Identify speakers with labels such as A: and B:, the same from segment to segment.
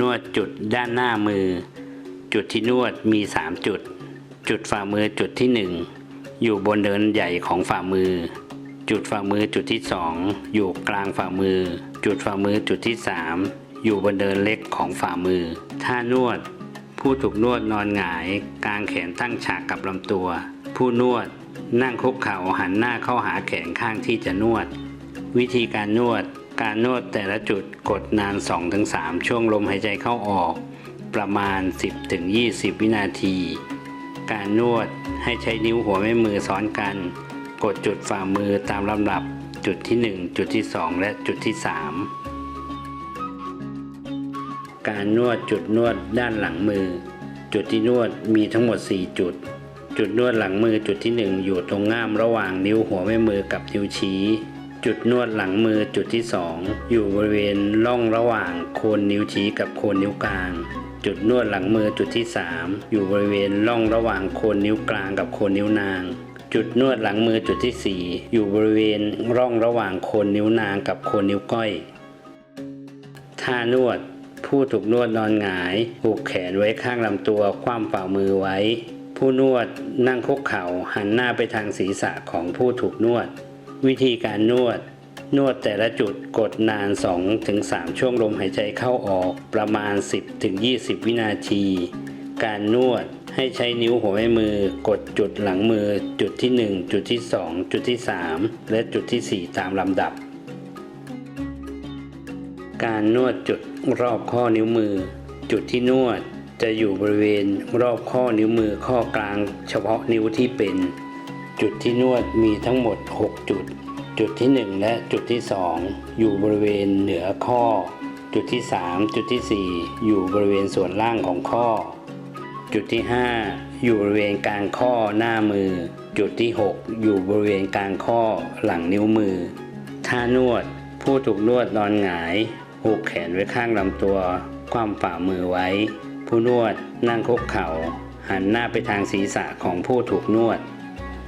A: นวดจุดด้านหน้ามือ จุดที่นวดมี 3 จุด จุดฝ่ามือจุดที่ 1 อยู่บนเดินใหญ่ของฝ่ามือ จุดฝ่ามือจุดที่ 2 อยู่กลางฝ่ามือ จุดฝ่ามือจุดที่ 3 อยู่บนเดินเล็กของฝ่ามือ ท่านวด ผู้ถูกนวดนอนหงายกางแขนตั้งฉากกับลำตัว ผู้นวดนั่งคุกเข่าหันหน้าเข้าหาแขนข้างที่จะนวด วิธีการนวด การนวดแต่ละจุดกดนาน 2-3 ช่วงลมหายใจเข้าออก ประมาณ 10-20 วินาที การนวดให้ใช้นิ้วหัวแม่มือซ้อนกัน กดจุดฝ่ามือตามลำดับจุดที่ 1 จุดที่ 2 และจุดที่ 3 การนวดจุดนวดด้านหลังมือ จุดที่นวดมีทั้งหมด 4 จุด จุดนวดหลังมือจุดที่ 1 อยู่ตรงง่ามระหว่างนิ้วหัวแม่มือกับนิ้วชี้ จุดนวดหลังมือจุดที่ 2 อยู่บริเวณร่องระหว่างโคนนิ้วชี้กับโคนนิ้วกลาง จุดนวดหลังมือจุดที่ 3 อยู่บริเวณร่องระหว่างโคนนิ้วกลางกับโคนนิ้วนาง จุดนวดหลังมือจุดที่ 4 อยู่บริเวณร่องระหว่างโคนนิ้วนางกับโคนนิ้วก้อยท่านวด ผู้ถูกนวดนอนหงายผูกแขนไว้ข้างลำตัวคว่ำฝ่ามือไว้ ผู้นวดนั่งคุกเข่าหันหน้าไปทางศีรษะของผู้ถูกนวด วิธีการนวด นวดแต่ละจุดกดนาน 2-3 ช่วงลมหายใจเข้าออกประมาณ 10-20 วินาที การนวดให้ใช้นิ้วหัวแม่มือกดจุดหลังมือ จุดที่ 1 จุดที่ 2 จุดที่ 3 และจุดทีสี่4 ตามลำดับ การนวดจุดรอบข้อนิ้วมือ จุดที่นวดจะอยู่บริเวณรอบข้อนิ้วมือข้อกลาง เฉพาะนิ้วที่เป็น จุดที่นวดมีทั้งหมด 6 จุด จุดที่ 1 และจุดที่ 2 อยู่บริเวณเหนือข้อ จุดที่ 3 จุดทีสี่ 4 อยู่บริเวณส่วนล่างของข้อ จุดที่ 5 อยู่บริเวณกลางข้อหน้ามือ จุดที่ 6 อยู่บริเวณกลางข้อหลังนิ้วมือ ท่านวดผู้ถูกนวดนอนหงายผูกแขนไว้ข้างลำตัว คว่ำฝ่ามือไว้ ผู้นวดนั่งคุกเข่าหันหน้าไปทางศีรษะของผู้ถูกนวด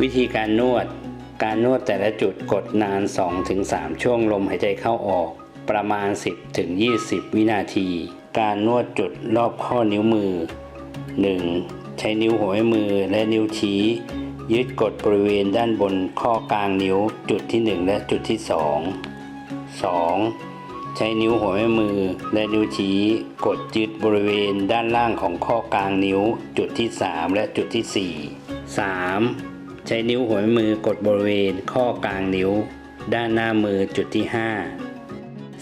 A: วิธีการนวด การนวดแต่ละจุดกดนาน 2-3 ช่วงลมหายใจเข้าออก ประมาณ 10-20 วินาที การนวดจุดรอบข้อนิ้วมือ 1. ใช้นิ้วหัวแม่มือและนิ้วชี้ ยึดกดบริเวณด้านบนข้อกลางนิ้วจุดที่ 1 และจุดที่ 2 2. ใช้นิ้วหัวแม่มือและนิ้วชี้กดยึดบริเวณด้านล่างของข้อกลางนิ้ว จุดที่ 3 และจุดที่ 4 3. ใช้นิ้วหัวแม่มือกดบริเวณข้อกลางนิ้ว ด้านหน้ามือจุดที่ 5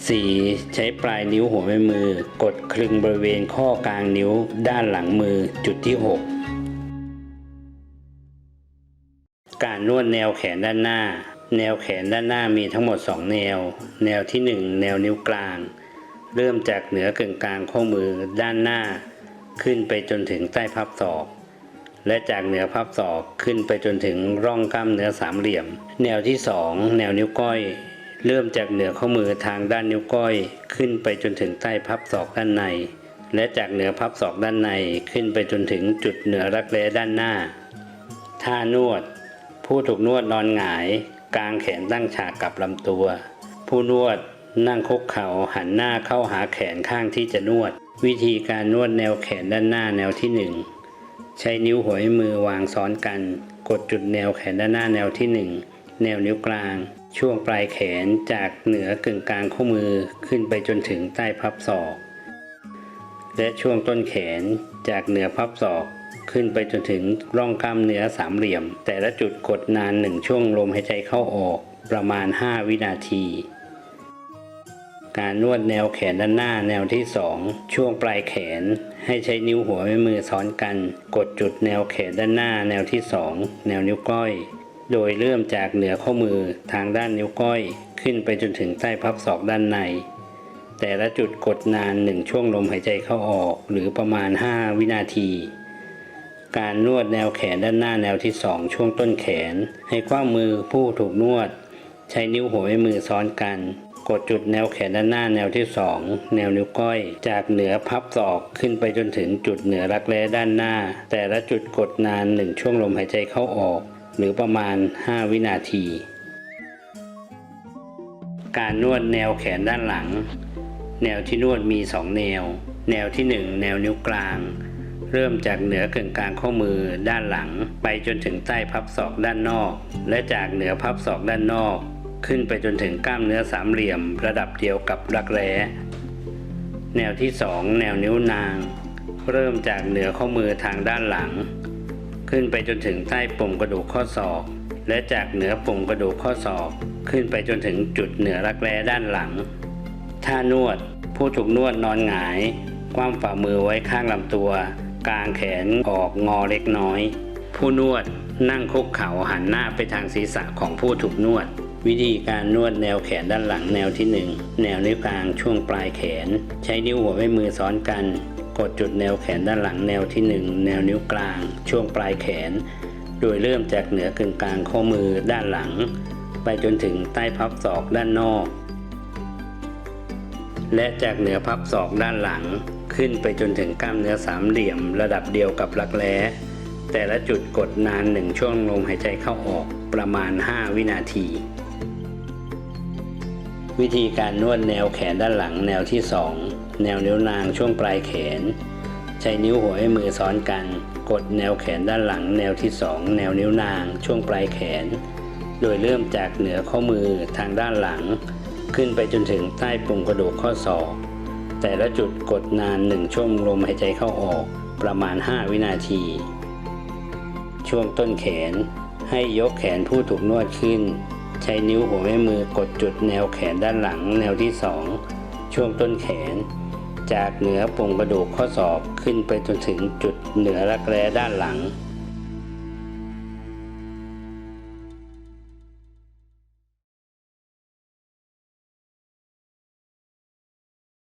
A: 4. ใช้ปลายนิ้วหัวแม่มือ กดคลึงบริเวณข้อกลางนิ้ว ด้านหลังมือจุดที่ 6 การนวดแนวแขนด้านหน้า แนวแขนด้านหน้ามีทั้งหมด 2 แนว แนวที่ 1 แนวนิ้วกลาง เริ่มจากเหนือกึ่งกลางข้อมือด้านหน้า ขึ้นไปจนถึงใต้พับศอก และจากเหนือพับศอกขึ้นไปจนถึงร่องกล้ามเนื้อสามเหลี่ยม แนวที่ 2 แนวนิ้วก้อย เริ่มจากเหนือข้อมือทางด้านนิ้วก้อย ขึ้นไปจนถึงใต้พับศอกด้านใน และจากเหนือพับศอกด้านในขึ้นไปจนถึงจุดเหนือรักแร้ด้านหน้า ท่านวด ผู้ถูกนวดนอนหงายกางแขนตั้งฉากกับลำตัว ผู้นวดนั่งคุกเข่าหันหน้าเข้าหาแขนข้างที่จะนวด วิธีการนวดแนวแขนด้านหน้าแนวที่หนึ่ง ใช้นิ้วหัวแม่มือวางซ้อนกัน กดจุดแนวแขนด้านหน้าแนวที่หนึ่งแนวนิ้วกลาง ช่วงปลายแขนจากเหนือกึ่งกลางข้อมือขึ้นไปจนถึงใต้พับศอก และช่วงต้นแขนจากเหนือพับศอกขึ้นไปจนถึงร่องกล้ามเนื้อสามเหลี่ยม แต่ละจุดกดนานหนึ่งช่วงลมหายใจเข้าออกประมาณ 5 วินาที การนวดแนวแขนด้านหน้าแนวที่ 2 ช่วงปลายแขน ให้ใช้นิ้วหัวแม่มือซ้อนกัน กดจุดแนวแขนด้านหน้าแนวที่ 2 แนวนิ้วก้อย โดยเริ่มจากเหนือข้อมือทางด้านนิ้วก้อย ขึ้นไปจนถึงใต้พับศอกด้านใน แต่ละจุดกดนานหนึ่งช่วงลมหายใจเข้าออก หรือประมาณ 5 วินาที การนวดแนวแขนด้านหน้าแนวที่ 2 ช่วงต้นแขน ให้คว้ามือผู้ถูกนวด ใช้นิ้วหัวแม่มือซ้อนกัน กดจุดแนวแขนด้านหน้าแนวที่ 2 แนวนิ้วก้อย จากเหนือพับศอกขึ้นไปจนถึงจุดเหนือรักแร้ด้านหน้า แต่ละจุดกดนานหนึ่งช่วงลมหายใจเข้าออก หรือประมาณ 5 วินาที การนวดแนวแขนด้านหลัง แนวที่นวดมี 2 แนว แนวที่หนึ่งแนวนิ้วกลาง เริ่มจากเหนือกึ่งกลางข้อมือด้านหลัง ไปจนถึงใต้พับศอกด้านนอก และจากเหนือพับศอกด้านนอก ขึ้นไปจนถึงกล้ามเนื้อสามเหลี่ยม ระดับเดียวกับรักแร้ แนวที่สองแนวนิ้วนาง เริ่มจากเหนือข้อมือทางด้านหลัง ขึ้นไปจนถึงใต้ปุ่มกระดูกข้อศอก และจากเหนือปุ่มกระดูกข้อศอก ขึ้นไปจนถึงจุดเหนือรักแร้ด้านหลัง ท่านวด ผู้ถูกนวดนอนหงาย คว่ำฝ่ามือไว้ข้างลำตัว กางแขนออกงอเล็กน้อย ผู้นวดนั่งคุกเข่าหันหน้าไปทางศีรษะของผู้ถูกนวด วิธีการนวดแนวแขนด้านหลังแนวที่ 1 แนวนิ้วกลางช่วงปลายแขน ใช้นิ้วหัวแม่มือซ้อนกัน กดจุดแนวแขนด้านหลังแนวที่ 1 แนวนิ้วกลาง ช่วงปลายแขน โดยเริ่มจากเหนือกึ่งกลางข้อมือด้านหลัง ไปจนถึงใต้พับศอกด้านนอก และจากเหนือพับศอกด้านหลัง ขึ้นไปจนถึงกล้ามเนื้อสามเหลี่ยม ระดับเดียวกับรักแร้แต่ละจุดกดนานหนึ่งช่วงลมหายใจเข้าออกประมาณ 5 วินาที วิธีการนวดแนวแขนด้านหลังแนวที่ 2 แนวนิ้วนางช่วงปลายแขน ใช้นิ้วหัวให้มือซ้อนกัน กดแนวแขนด้านหลัง แนวที่ 2 แนวนิ้วนางช่วงปลายแขน โดยเริ่มจากเหนือข้อมือทางด้านหลัง ขึ้นไปจนถึงใต้ปุ่มกระดูกข้อศอก แต่ละจุดกดนานหนึ่งช่วงลมหายใจเข้าออกประมาณ 5 วินาที ช่วงต้นแขนให้ยกแขนผู้ถูกนวดขึ้น ใช้นิ้วหัวแม่มือกดจุดแนวแขนด้านหลัง แนวที่ 2 ช่วงต้นแขน จากเหนือปุ่งกระดูกข้อศอกขึ้นไปจนถึงจุดเหนือรักแร้ด้านหลัง